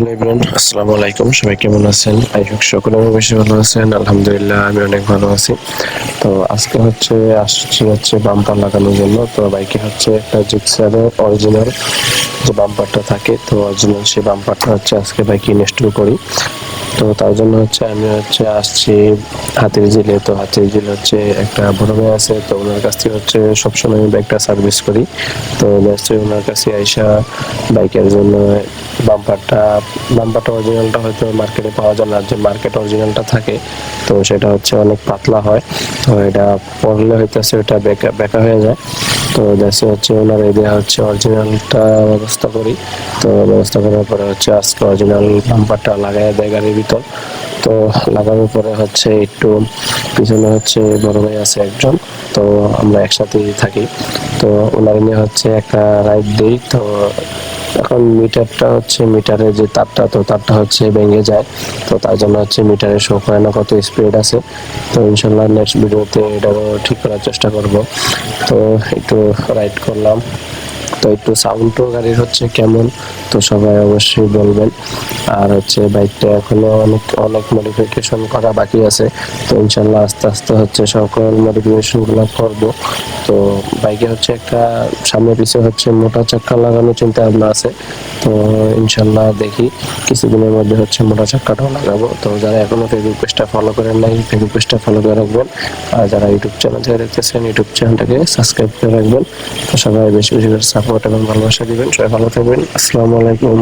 Hello everyone, আসসালামু আলাইকুম। সবাই কেমন আছেন? আই হোপ সকলে অনেক বেশি ভালো আছেন। আলহামদুলিল্লাহ, আমি অনেক ভালো আছি। তো আজকে হচ্ছে, আসছি হচ্ছে বাম্পার লাগানোর জন্য। তো বাইকে হচ্ছে একটা জিক্সারের অরিজিনাল যে বাম্পারটা থাকে, তো অরিজিনাল সেই বাম্পারটা হচ্ছে আজকে বাইকে ইনস্টল করি। তো তার জন্য হচ্ছে আমি হচ্ছে আসছি হাতির জিলে তো হাতির জিল হচ্ছে একটা বড় ভাই আছে, তো ওনার কাছ থেকে হচ্ছে সবসময় আমি বাইকটা সার্ভিস করি। তো নিশ্চয়ই ওনার কাছে আইসা বাইকের জন্য বাম্পারটা বাম্পারটা অরিজিনালটা হয়তো মার্কেটে পাওয়া যায় না যে মার্কেট অরিজিনালটা থাকে, তো সেটা হচ্ছে অনেক পাতলা হয়। তো এটা পড়লে হইতেছে ওটা বেকা বেকা হয়ে যায়। তো দেশে হচ্ছে ওনার এরিয়া হচ্ছে অরিজিনালটা ব্যবস্থা করি। তো ব্যবস্থা করার পরে হচ্ছে আজকে অরিজিনাল বাম্পারটা লাগাই দেয় গাড়ির ভিতর। তো লাগানোর পরে হচ্ছে একটু পিছনে হচ্ছে বড় ভাই আছে একজন, তো আমরা একসাথেই থাকি। তো ওনার নিয়ে হচ্ছে একটা রাইড দিই, তো এখন মিটারটা হচ্ছে মিটারে যে তারটা, তো তারটা হচ্ছে ভেঙে যায়। তো তার জন্য হচ্ছে মিটারে শো করে না কত স্পিড আছে। তো ইনশাল্লাহ নেক্সট ভিডিওতে এটাও ঠিক করার চেষ্টা করব। তো একটু রাইড করলাম। তো একটু সাউন্ডও গাড়ির হচ্ছে কেমন, তো সবাই অবশ্যই বলবেন। আর হচ্ছে বাইকটা এখনও অনেক অনেক মডিফিকেশন করা বাকি আছে। তো ইনশাল্লাহ আস্তে আস্তে হচ্ছে সকল মডিফিকেশনগুলো করব। তো বাইকে হচ্ছে একটা সামনে পিছিয়ে হচ্ছে মোটা চাক্কা লাগানোর চিন্তা ভাবনা আছে। তো ইনশাল্লাহ দেখি কিছুদিনের মধ্যে হচ্ছে মোটা চাক্কাটাও লাগাবো। তো যারা এখনও ফেসবুক পেজটা ফলো করেন নাই ফেসবুক পেজটা ফলো করে রাখবেন। আর যারা ইউটিউব চ্যানেল থেকে দেখতেছেন ইউটিউব চ্যানেলটাকে সাবস্ক্রাইব করে রাখবেন। তো সবাই বেশি বেশি করে সাপোর্ট এবং ভালোবাসা দিবেন সবাই ভালো থাকবেন। আসসালামু আলাইকুম।